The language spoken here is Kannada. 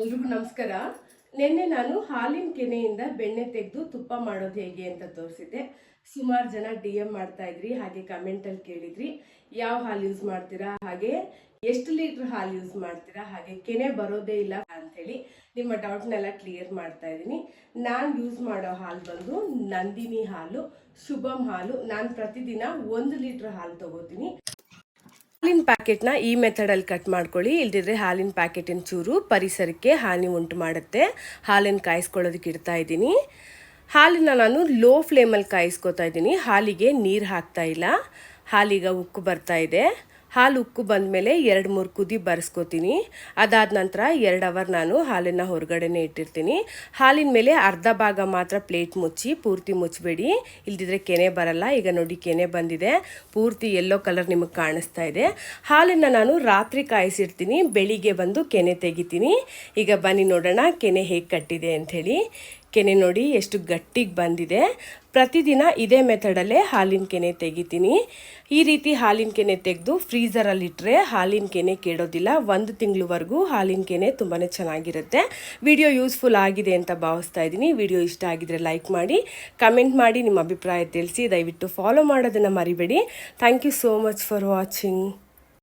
ಎಲ್ರಿಗೂ ನಮಸ್ಕಾರ. ನಿನ್ನೆ ನಾನು ಹಾಲಿನ ಕೆನೆಯಿಂದ ಬೆಣ್ಣೆ ತೆಗೆದು ತುಪ್ಪ ಮಾಡೋದು ಹೇಗೆ ಅಂತ ತೋರಿಸಿದ್ದೆ. ಸುಮಾರು ಜನ ಡಿ ಎಂ ಮಾಡ್ತಾ ಇದ್ರಿ, ಹಾಗೆ ಕಮೆಂಟಲ್ಲಿ ಕೇಳಿದ್ರಿ. ಯಾವ ಹಾಲು ಯೂಸ್ ಮಾಡ್ತೀರಾ, ಹಾಗೆ ಎಷ್ಟು ಲೀಟ್ರ್ ಹಾಲು ಯೂಸ್ ಮಾಡ್ತೀರಾ, ಹಾಗೆ ಕೆನೆ ಬರೋದೇ ಇಲ್ಲ ಅಂಥೇಳಿ ನಿಮ್ಮ ಡೌಟ್ನೆಲ್ಲ ಕ್ಲಿಯರ್ ಮಾಡ್ತಾ ಇದ್ದೀನಿ. ನಾನು ಯೂಸ್ ಮಾಡೋ ಹಾಲು ಬಂದು ನಂದಿನಿ ಹಾಲು ಶುಭಮ್ ಹಾಲು. ನಾನು ಪ್ರತಿದಿನ ಒಂದು ಲೀಟ್ರ್ ಹಾಲು ತಗೋತೀನಿ. ಹಾಲಿನ ಪ್ಯಾಕೆಟ್ನ ಈ ಮೆಥಡಲ್ಲಿ ಕಟ್ ಮಾಡ್ಕೊಳ್ಳಿ. ಇಲ್ದಿದ್ರೆ ಹಾಲಿನ ಪ್ಯಾಕೆಟಿನ ಚೂರು ಪರಿಸರಕ್ಕೆ ಹಾನಿ ಉಂಟು ಮಾಡುತ್ತೆ. ಹಾಲನ್ನು ಕಾಯಿಸ್ಕೊಳ್ಳೋದಕ್ಕೆ ಇಡ್ತಾ ಇದ್ದೀನಿ. ಹಾಲಿನ ನಾನು ಲೋ ಫ್ಲೇಮಲ್ಲಿ ಕಾಯಿಸ್ಕೊತಾ ಇದ್ದೀನಿ. ಹಾಲಿಗೆ ನೀರು ಹಾಕ್ತಾ ಇಲ್ಲ. ಹಾಲಿಗೆ ಉಕ್ಕು ಬರ್ತಾ ಇದೆ. ಹಾಲು ಉಕ್ಕು ಬಂದಮೇಲೆ ಎರಡು ಮೂರು ಕುದಿ ಬರೆಸ್ಕೊತೀನಿ. ಅದಾದ ನಂತರ ಎರಡು ಅವರ್ ನಾನು ಹಾಲನ್ನು ಹೊರಗಡೆನೆ ಇಟ್ಟಿರ್ತೀನಿ. ಹಾಲಿನ ಮೇಲೆ ಅರ್ಧ ಭಾಗ ಮಾತ್ರ ಪ್ಲೇಟ್ ಮುಚ್ಚಿ ಪೂರ್ತಿ ಮುಚ್ಚಬೇಡಿ. ಇಲ್ದಿದ್ರೆ ಕೆನೆ ಬರಲ್ಲ. ಈಗ ನೋಡಿ ಕೆನೆ ಬಂದಿದೆ. ಪೂರ್ತಿ ಎಲ್ಲೋ ಕಲರ್ ನಿಮಗೆ ಕಾಣಿಸ್ತಾ ಇದೆ. ಹಾಲನ್ನು ನಾನು ರಾತ್ರಿ ಕಾಯಿಸಿರ್ತೀನಿ. ಬೆಳಿಗ್ಗೆ ಬಂದು ಕೆನೆ ತೆಗಿತೀನಿ. ಈಗ ಬನ್ನಿ ನೋಡೋಣ ಕೆನೆ ಹೇಗೆ ಕಟ್ಟಿದೆ ಅಂಥೇಳಿ. ಕೆನೆ ನೋಡಿ ಎಷ್ಟು ಗಟ್ಟಿಗೆ ಬಂದಿದೆ. ಪ್ರತಿದಿನ ಇದೇ ಮೆಥಡಲ್ಲೇ ಹಾಲಿನ ಕೆನೆ ತೆಗಿತೀನಿ. ಈ ರೀತಿ ಹಾಲಿನ ಕೆನೆ ತೆಗೆದು ಫ್ರೀಸರಲ್ಲಿಟ್ಟರೆ ಹಾಲಿನ ಕೆನೆ ಕೆಡೋದಿಲ್ಲ ಒಂದು ತಿಂಗಳವರೆಗೂ ಹಾಲಿನ ಕೆನೆ ತುಂಬಾ ಚೆನ್ನಾಗಿರುತ್ತೆ. ವಿಡಿಯೋ ಯೂಸ್ಫುಲ್ ಆಗಿದೆ ಅಂತ ಭಾವಿಸ್ತಾ ಇದ್ದೀನಿ. ವಿಡಿಯೋ ಇಷ್ಟ ಆಗಿದ್ರೆ ಲೈಕ್ ಮಾಡಿ, ಕಮೆಂಟ್ ಮಾಡಿ, ನಿಮ್ಮ ಅಭಿಪ್ರಾಯ ತಿಳಿಸಿ. ದಯವಿಟ್ಟು ಫಾಲೋ ಮಾಡೋದನ್ನು ಮರಿಬೇಡಿ. Thank you so much for watching.